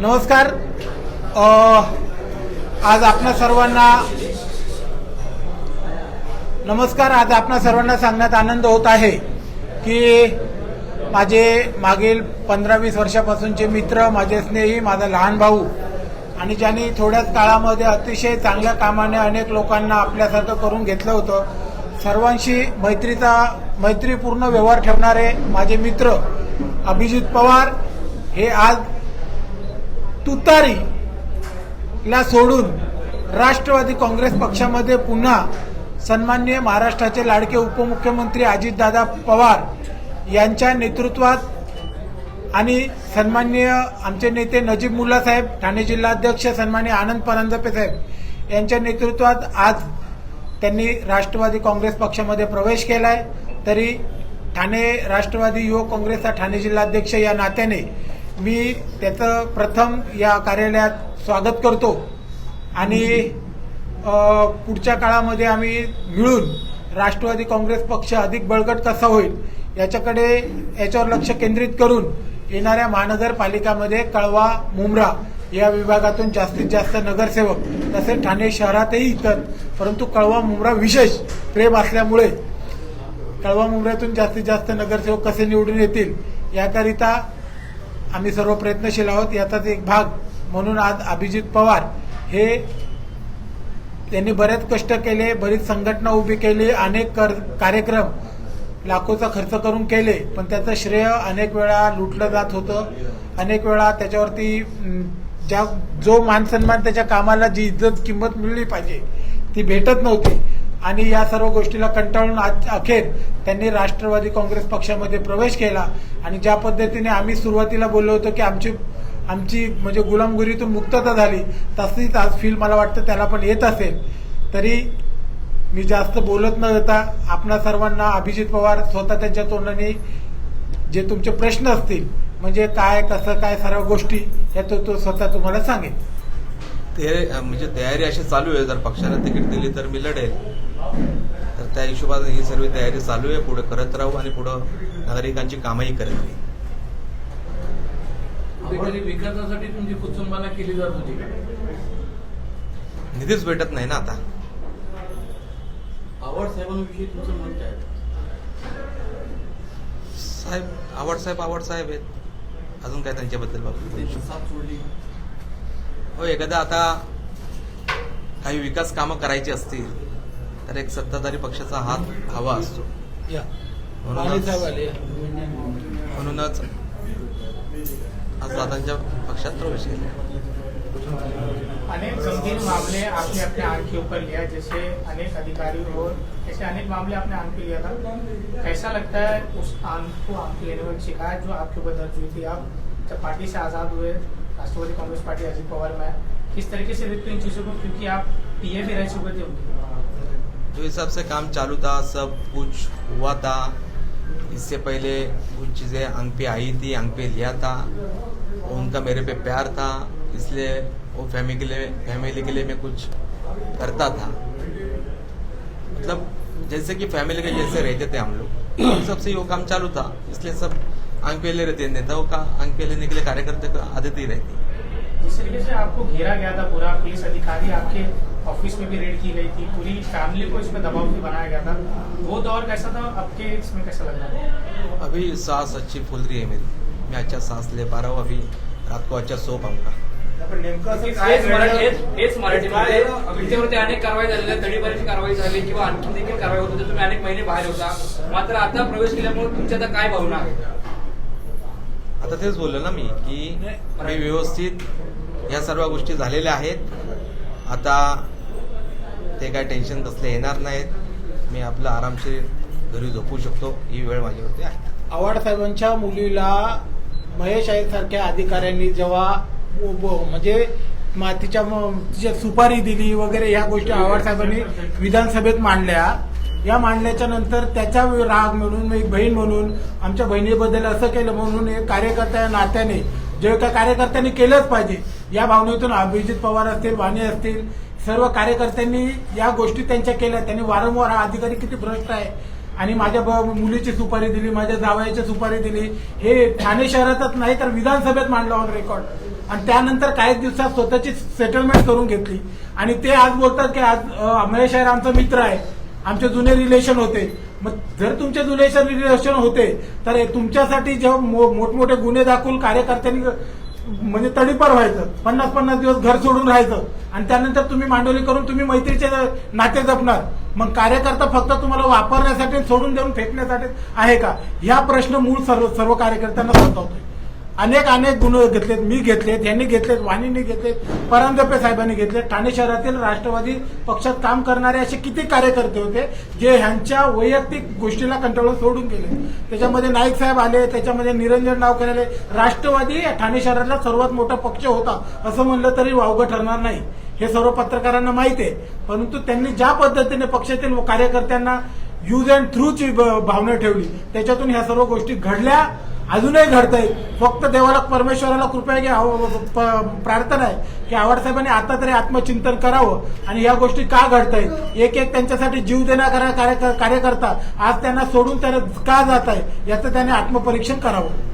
नमस्कार. आज आपणा सर्वांना नमस्कार. आज आपणा सर्वांना सांगण्यात आनंद होत आहे की माझे मागील पंधरा वीस वर्षापासूनचे मित्र माझे स्नेही माझा लहान भाऊ आणि ज्यांनी थोड्याच काळामध्ये अतिशय चांगल्या कामाने अनेक लोकांना आपल्यासारखं करून घेतलं होतं सर्वांशी मैत्रीचा मैत्रीपूर्ण व्यवहार ठेवणारे माझे मित्र अभिजित पवार हे आज तुतारीला सोडून राष्ट्रवादी काँग्रेस पक्षामध्ये पुन्हा सन्माननीय महाराष्ट्राचे लाडके उपमुख्यमंत्री अजितदादा पवार यांच्या नेतृत्वात आणि सन्माननीय आमचे नेते नजीब मुल्ला साहेब ठाणे जिल्हाध्यक्ष सन्माननीय आनंद परांजपे साहेब यांच्या नेतृत्वात आज त्यांनी राष्ट्रवादी काँग्रेस पक्षामध्ये प्रवेश केलाय. तरी ठाणे राष्ट्रवादी युवक काँग्रेसचा ठाणे जिल्हाध्यक्ष या नात्याने मी त्याचं प्रथम या कार्यालयात स्वागत करतो. आणि पुढच्या काळामध्ये आम्ही मिळून राष्ट्रवादी काँग्रेस पक्ष अधिक बळकट कसा होईल याच्याकडे याच्यावर लक्ष केंद्रित करून येणाऱ्या महानगरपालिकामध्ये कळवा मुंब्रा या विभागातून जास्तीत जास्त नगरसेवक तसेच ठाणे शहरातही इतर परंतु कळवा मुंब्रा विशेष प्रेम असल्यामुळे कळवा मुंब्र्यातून जास्तीत जास्त नगरसेवक कसे निवडून येतील याकरिता आम्ही सर्व प्रयत्नशील आहोत याचाच एक भाग. म्हणून आज अभिजित पवार हे त्यांनी बरेच कष्ट केले बरीच संघटना उभी केली अनेक कर कार्यक्रम लाखोचा खर्च करून केले पण त्याचं श्रेय अनेक वेळा लुटलं जात होतं. अनेक वेळा त्याच्यावरती ज्या जो मानसन्मान त्याच्या कामाला जी इज्जत किंमत मिळली पाहिजे ती भेटत नव्हती. आणि या सर्व गोष्टीला कंटाळून आज अखेर त्यांनी राष्ट्रवादी काँग्रेस पक्षामध्ये प्रवेश केला. आणि ज्या पद्धतीने आम्ही सुरुवातीला बोललो होतो की आमची आमची म्हणजे गुलामगिरीतून मुक्तता झाली तशीच आज फील मला वाटतं त्याला पण येत असेल. तरी मी जास्त बोलत न होता आपणा सर्वांना अभिजित पवार स्वतः त्यांच्या तोंडाने जे तुमचे प्रश्न असतील म्हणजे काय कसं काय सर्व गोष्टी या तो तो स्वतः तुम्हाला सांगेल. ते म्हणजे तयारी अशी चालू आहे. जर पक्षाने तिकीट दिली तर मी लढेल. तर त्या हिशोबाने ही सर्व तयारी चालू आहे. पुढे करत राहू आणि पुढं नागरिकांची कामही करत राहील कुठेतरी विकासासाठी तुमची कुटुंबाला केली जात होती का? निधीच भेटत नाही ना आता. आवड साहेबांविषयी तुमचं मत काय? साहेब आवड साहेब आवड साहेब आहेत. अजून काय त्यांच्याबद्दल हो एखादा आता काही विकास कामं करायची असतील तर एक सत्ताधारी पक्षाचा हात हवा असतो. या. म्हणूनच- म्हणूनच आज दादांच्या पक्षात प्रवेश केला अनेक गंभीर मामले आपने अपने आंख के ऊपर लिया जैसे अनेक अधिकारी और ऐसे अनेक मामले आपने आंख पे लिया था कैसा लगता है उस आंख को आंख पे लेने में शिकायत जो आपके ऊपर दर्ज हुई थी? आप जब पार्टी से आजाद हुए राष्ट्रवादी कांग्रेस पार्टी अजित पवार में किस तरीके से देखते हैं इन चीजों को? क्योंकि आप पीए भी रह चुके थे उनके। जो हिसाब से काम चालू था, सब कुछ हुआ था। इससे पहले कुछ चीज़ें अंक पे आई थी, अंक पे लिया था। उनका मेरे पे प्यार था, इसलिए वो फैमिली के लिए, फैमिली के लिए मैं कुछ करता था। मतलब जैसे कि फैमिली के जैसे रहते थे हम लोग। सबसे वो काम चालू था, इसलिए सब अंक पे ले रहते नेताओं का अंक पे लेने के लिए कार्यकर्ता आदत ही रहती जिस तरीके से आपको घेरा गया था पूरा, पुलिस अधिकारी आपके ऑफिस में भी रेड की गई थी पूरी फैमिली को इसमें दबाव भी बनाया गया था। वो दौर कैसा था? आपके इसमें कैसा लग रहा है? अभी सांस अच्छी फूल रही है मेरी। मैं अच्छा सांस ले पा रहा हूँ अभी रात को अच्छा सो पाऊंगा। पण नेमकं असं काय तेच मराठीमध्ये अनेक कारवाई झालेल्या तडीपारीची कारवाई झाली किंवा आणखी देखील कारवाई होत होती तुम्ही अनेक महिने बाहेर होता. मात्र आता प्रवेश केल्यामुळे तुमच्या आता काय भावना आहेत? आता तेच बोललो ना मी की मी व्यवस्थित या सर्व गोष्टी झालेल्या आहेत. आता ते काय टेन्शन कसले येणार नाहीत. मी आपलं आरामशीर घरी झोपू शकतो. ही वेळ माझ्यावरती आहे. आव्हाड साहेबांच्या मुलीला महेश सारख्या अधिकाऱ्यांनी जेव्हा म्हणजे मातीच्या तिच्या सुपारी दिली वगैरे ह्या गोष्टी आव्हाड साहेबांनी विधानसभेत मांडल्या. या मांडल्याच्या नंतर त्याचा राग म्हणून मी एक बहीण म्हणून आमच्या बहिणीबद्दल असं केलं म्हणून एक कार्यकर्त्या नात्याने जे एका कार्यकर्त्यांनी केलंच पाहिजे. या भावनेतून अभिजित पवार असतील वाणी असतील सर्व कार्यकर्त्यांनी या गोष्टी त्यांच्या केल्या. त्यांनी वारंवार हा अधिकारी किती भ्रष्ट आहे. आणि माझ्या ब- मुलीची सुपारी दिली माझ्या जावयाची सुपारी दिली. हे ठाणे शहरातच नाही तर विधानसभेत मांडलं ऑन रेकॉर्ड आणि त्यानंतर काही दिवसात स्वतःची सेटलमेंट करून घेतली. आणि ते आज बोलतात की आज अ, शहर आमचा मित्र आहे. आमचे जुने रिलेशन होते. मग जर तुमचे जुने रिलेशन होते तर तुमच्यासाठी जेव्हा मो- मोठमोठे गुन्हे दाखवून कार्यकर्त्यांनी म्हणजे तडीपार व्हायचं. पन्नास पन्नास दिवस घर सोडून राहायचं. आणि त्यानंतर तुम्ही मांडवली करून तुम्ही मैत्रीचे नाते जपणार. मग कार्यकर्ता फक्त तुम्हाला वापरण्यासाठी सोडून देऊन फेकण्यासाठी आहे का? ह्या प्रश्न मूळ सर्व सर्व कार्यकर्त्यांना सतावतोय अनेक अनेक गुन्हे घेतलेत मी घेतलेत यांनी घेतलेत वाणींनी घेतलेत परांजपे साहेबांनी घेतलेत. ठाणे शहरातील राष्ट्रवादी पक्षात काम करणारे असे किती कार्यकर्ते होते जे ह्यांच्या वैयक्तिक गोष्टीला कंटाळून सोडून गेले. त्याच्यामध्ये नाईक साहेब आले त्याच्यामध्ये निरंजन नावकर आले. राष्ट्रवादी या ठाणे शहरातला सर्वात मोठा पक्ष होता असं म्हणलं तरी वावगं ठरणार नाही. हे सर्व पत्रकारांना माहिती आहे. परंतु त्यांनी ज्या पद्धतीने पक्षातील कार्यकर्त्यांना यूज अँड थ्रूची भावना ठेवली त्याच्यातून ह्या सर्व गोष्टी घडल्या. अजूनही घडत आहेत फक्त देवाला परमेश्वराला कृपया की हो, हो, हो, प- प्रार्थना आहे की आवाडसाहेबांनी आता तरी आत्मचिंतन करावं आणि या गोष्टी का घडत आहेत एक एक त्यांच्यासाठी जीव देणारा कार्य- कार्यकर्ता आज त्यांना सोडून त्यांना का जात आहे? याचं त्याने आत्मपरीक्षण करावं.